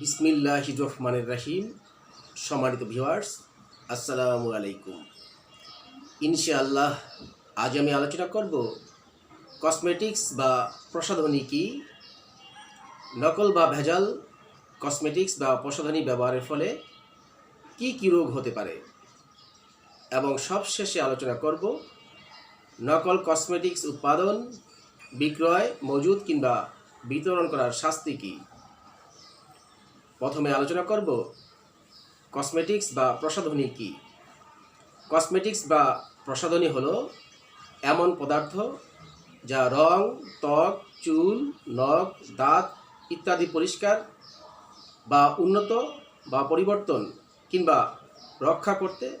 বিসমিল্লাহ রহমানের রাহিম। সম্মানিত ভিওয়ার্স আসসালামু আলাইকুম। ইনশাআল্লাহ, আজ আমি আলোচনা করব কসমেটিক্স বা প্রসাধনী কি, নকল বা ভেজাল কসমেটিক্স বা প্রসাধনী ব্যবহারের ফলে কি কী রোগ হতে পারে, এবং সবশেষে আলোচনা করব নকল কসমেটিক্স উৎপাদন, বিক্রয়, মজুদ কিংবা বিতরণ করার শাস্তি কী। প্রথমে আলোচনা করব কসমেটিক্স বা প্রসাধনী কি? কসমেটিক্স বা প্রসাধনী হলো এমন পদার্থ যা রং, ত্বক, চুল, নখ, দাঁত ইত্যাদি পরিষ্কার বা উন্নত বা পরিবর্তন কিংবা রক্ষা করতে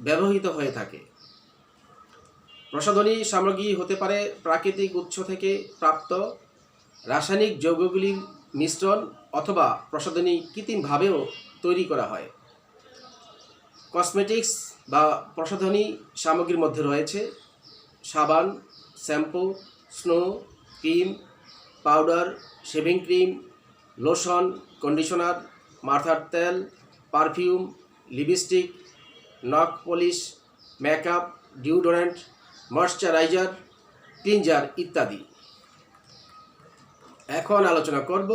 ব্যবহৃত হয়ে থাকে। প্রসাধনী সামগ্রী হতে পারে প্রাকৃতিক উৎস থেকে প্রাপ্ত রাসায়নিক যৌগগুলির মিশ্রণ অথবা প্রসাধনী কৃত্রিমভাবেও তৈরি করা হয়। কসমেটিক্স বা প্রসাধনী সামগ্রীর মধ্যে রয়েছে সাবান, shampoo, snow, cream, powder, shaving cream, lotion, conditioner মাথার তেল, পারফিউম, লিপস্টিক, নখ polish, makeup deodorant moisturiser, cleanser ইত্যাদি। এখন আলোচনা করব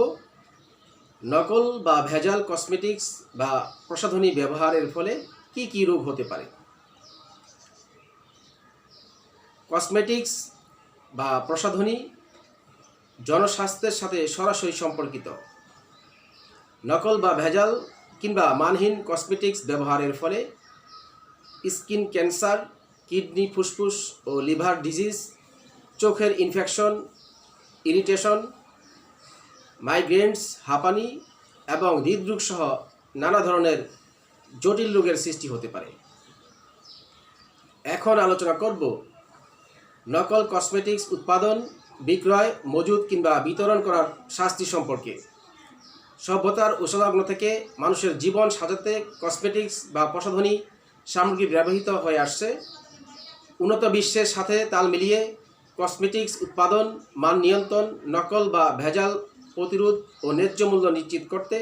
নকল বা ভেজাল কসমেটিক্স বা প্রসাধনী ব্যবহারের ফলে কি কি রোগ হতে পারে। কসমেটিক্স বা প্রসাধনী জনস্বাস্থ্যের সাথে সরাসরি সম্পর্কিত। নকল বা ভেজাল কিংবা মানহীন কসমেটিক্স ব্যবহারের ফলে স্কিন ক্যান্সার, কিডনি, ফুসফুস ও লিভার ডিজিজ, চোখের ইনফেকশন, ইরিটেশন মাইগ্রেনস হাঁপানি এবং হৃদরোগ সহ নানা ধরনের জটিল রোগের সৃষ্টি হতে পারে। এখন আলোচনা করব নকল কসমেটিক্স উৎপাদন, বিক্রয়, মজুদ কিংবা বিতরণ করার শাস্তি সম্পর্কে। সভ্যতার উষলগ্ন থেকে মানুষের জীবন সাজাতে কসমেটিক্স বা প্রসাধনী সামগ্রী ব্যবহৃত হয়ে আসছে। উন্নত বিশ্বের সাথে তাল মিলিয়ে কসমেটিক্স উৎপাদন, মান নিয়ন্ত্রণ, নকল বা ভেজাল প্রতিরোধ ও ন্যায্য মূল্য নিশ্চিত করতে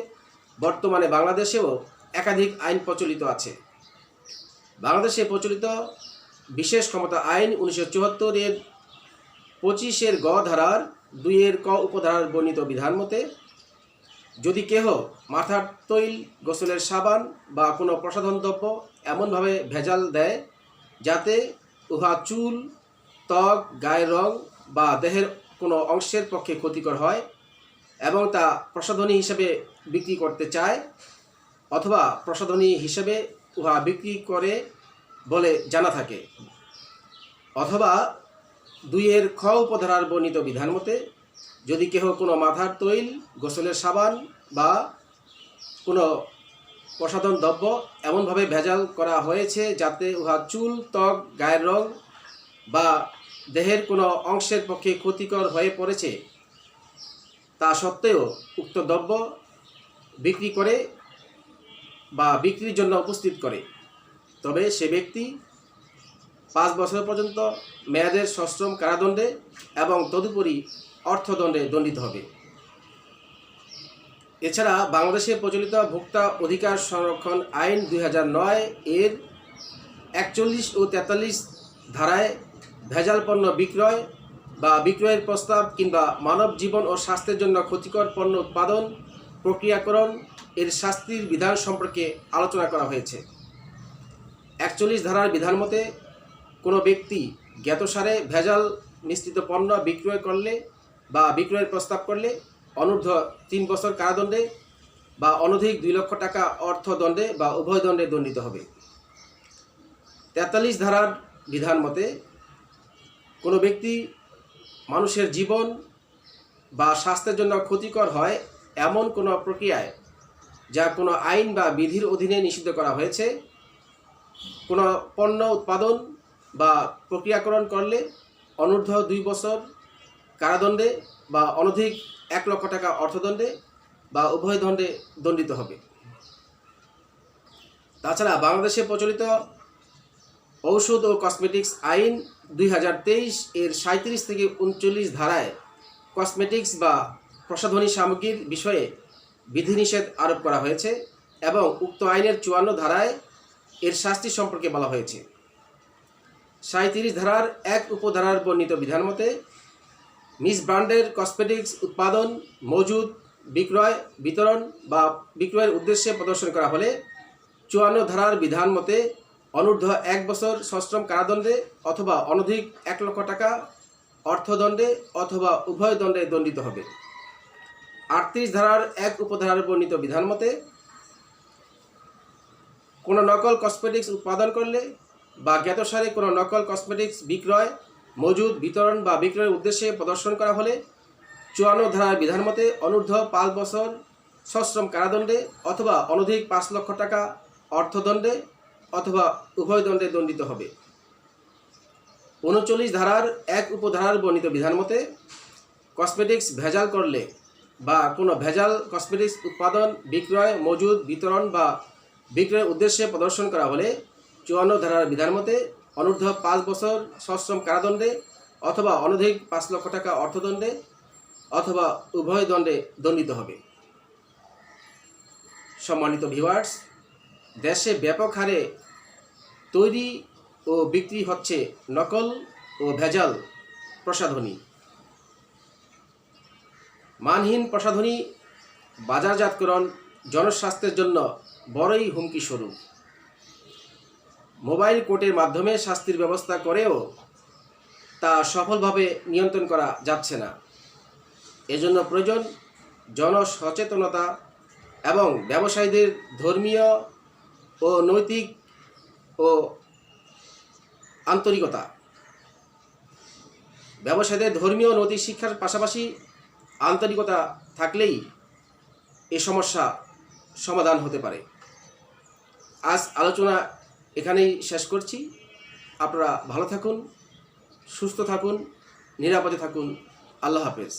বর্তমানে বাংলাদেশেও একাধিক আইন প্রচলিত আছে। বাংলাদেশে প্রচলিত বিশেষ ক্ষমতা আইন উনিশশো চুয়াত্তরের পঁচিশের গ ধারার দুইয়ের ক উপধারার বর্ণিত বিধান মতে, যদি কেহ মাথার তৈল, গোসলের সাবান বা কোনো প্রসাধন দ্রব্য এমনভাবে ভেজাল দেয় যাতে উহা চুল, ত্বক, গায়ের রং বা দেহের কোনো অংশের পক্ষে ক্ষতিকর হয় এবং তা প্রসাধনী হিসেবে বিক্রি করতে চায় অথবা প্রসাধনী হিসেবে উহা বিক্রি করে বলে জানা থাকে। অথবা দুইয়ের খ উপধারার বর্ণিত বিধান মতে, যদি কেহ কোনো মাথার তৈল, গোসলের সাবান বা কোনো প্রসাধন দ্রব্য এমনভাবে ভেজাল করা হয়েছে যাতে উহা চুল, ত্বক, গায়ের রং বা দেহের কোনো অংশের পক্ষে ক্ষতিকর হয়ে পড়েছে তা সত্ত্বেও উক্ত দ্রব্য বিক্রি করে বা বিক্রির জন্য উপস্থিত করে। তবে সে ব্যক্তি পাঁচ বছর পর্যন্ত মেয়াদের সশ্রম কারাদণ্ডে এবং তদুপরি অর্থদণ্ডে দণ্ডিত হবে। এছাড়া বাংলাদেশে প্রচলিত ভোক্তা অধিকার সংরক্ষণ আইন দু হাজার নয় এর একচল্লিশ ও তেতাল্লিশ ধারায় ভেজাল পণ্য বিক্রয় বা বিক্রয়ের প্রস্তাব কিংবা মানব জীবন ও স্বাস্থ্যের জন্য ক্ষতিকর পণ্য উৎপাদন, প্রক্রিয়াকরণ, এর শাস্তির বিধান সম্পর্কে আলোচনা করা হয়েছে। একচল্লিশ ধারার বিধান মতে, কোনো ব্যক্তি জ্ঞাতসারে ভেজাল মিশ্রিত পণ্য বিক্রয় করলে বা বিক্রয়ের প্রস্তাব করলে অনূর্ধ্ব তিন বছর কারাদণ্ডে বা অনধিক দুই লক্ষ টাকা অর্থদণ্ডে বা উভয় দণ্ডে দণ্ডিত হবে। তেতাল্লিশ ধারার বিধান মতে, কোনো ব্যক্তি মানুষের জীবন বা স্বাস্থ্যের জন্য ক্ষতিকর হয় এমন কোনো প্রক্রিয়ায় যা কোনো আইন বা বিধির অধীনে নিষিদ্ধ করা হয়েছে? কোনো পণ্য উৎপাদন বা প্রক্রিয়াকরণ করলে অনূর্ধ্ব দুই বছর কারাদণ্ডে বা অনধিক এক লক্ষ টাকা অর্থদণ্ডে বা উভয় দণ্ডে দণ্ডিত হবে। তাছাড়া বাংলাদেশে প্রচলিত ঔষধ ও কসমেটিক্স আইন দুই হাজার তেইশ এর সাঁত্রিশ থেকে উনচল্লিশ ধারায় কসমেটিক্স বা প্রসাধনী সামগ্রীর বিষয়ে বিধিনিষেধ আরোপ করা হয়েছে এবং উক্ত আইনের চুয়ান্ন ধারায় এর শাস্তি সম্পর্কে বলা হয়েছে। সাঁত্রিশ ধারার এক উপধারার বর্ণিত বিধান মতে, মিস ব্র্যান্ডের কসমেটিক্স উৎপাদন, মজুদ, বিক্রয়, বিতরণ বা বিক্রয়ের উদ্দেশ্যে প্রদর্শন করা হলে চুয়ান্ন ধারার বিধান মতে অনূর্ধ্ব এক বছর সশ্রম কারাদণ্ডে অথবা অনধিক এক লক্ষ টাকা অর্থদণ্ডে অথবা উভয় দণ্ডে দণ্ডিত হবে। আটত্রিশ ধারার এক উপধারার বর্ণিত বিধান মতে, কোনো নকল কসমেটিক্স উৎপাদন করলে বা জ্ঞাতসারে কোনো নকল কসমেটিক্স বিক্রয়, মজুদ, বিতরণ বা বিক্রয়ের উদ্দেশ্যে প্রদর্শন করা হলে চুয়ান্ন ধারার বিধান মতে অনূর্ধ্ব পাঁচ বছর সশ্রম কারাদণ্ডে অথবা অনধিক পাঁচ লক্ষ টাকা অর্থদণ্ডে অথবা উভয় দণ্ডে দণ্ডিত হবে। উনচল্লিশ ধারার এক উপধারার বর্ণিত বিধান মতে কসমেটিক্স ভেজাল করলে বা কোনো ভেজাল কসমেটিক্স উৎপাদন, বিক্রয়, মজুদ, বিতরণ বা বিক্রয়ের উদ্দেশ্যে প্রদর্শন করা হলে চুয়ান্ন ধারার বিধান মতে, অনূর্ধ্ব পাঁচ বছর সশ্রম কারাদণ্ডে অথবা অনধিক পাঁচ লক্ষ টাকা অর্থদণ্ডে অথবা উভয় দণ্ডে দণ্ডিত হবে। সম্মানিত ভিউয়ার্স দেশে ব্যাপক হারে তৈরি ও বিক্রি হচ্ছে নকল ও ভেজাল প্রসাধনী। মানহীন প্রসাধনী, বাজারজাতকরণ, জনস্বাস্থ্যের জন্য বড়ই হুমকি স্বরূপ। মোবাইল কোর্টের মাধ্যমে শাস্তির ব্যবস্থা করেও তা সফলভাবে নিয়ন্ত্রণ করা যাচ্ছে না। এজন্য প্রয়োজন জনসচেতনতা এবং ব্যবসায়ীদের ধর্মীয় ও নৈতিক ও আন্তরিকতা। ব্যবসায়ীদের ধর্মীয় নৈতিক শিক্ষার পাশাপাশি আন্তরিকতা থাকলেই এ সমস্যা সমাধান হতে পারে। আজ আলোচনা এখানেই শেষ করছি। আপনারা ভালো থাকুন, সুস্থ থাকুন, নিরাপদে থাকুন। আল্লাহ হাফেজ।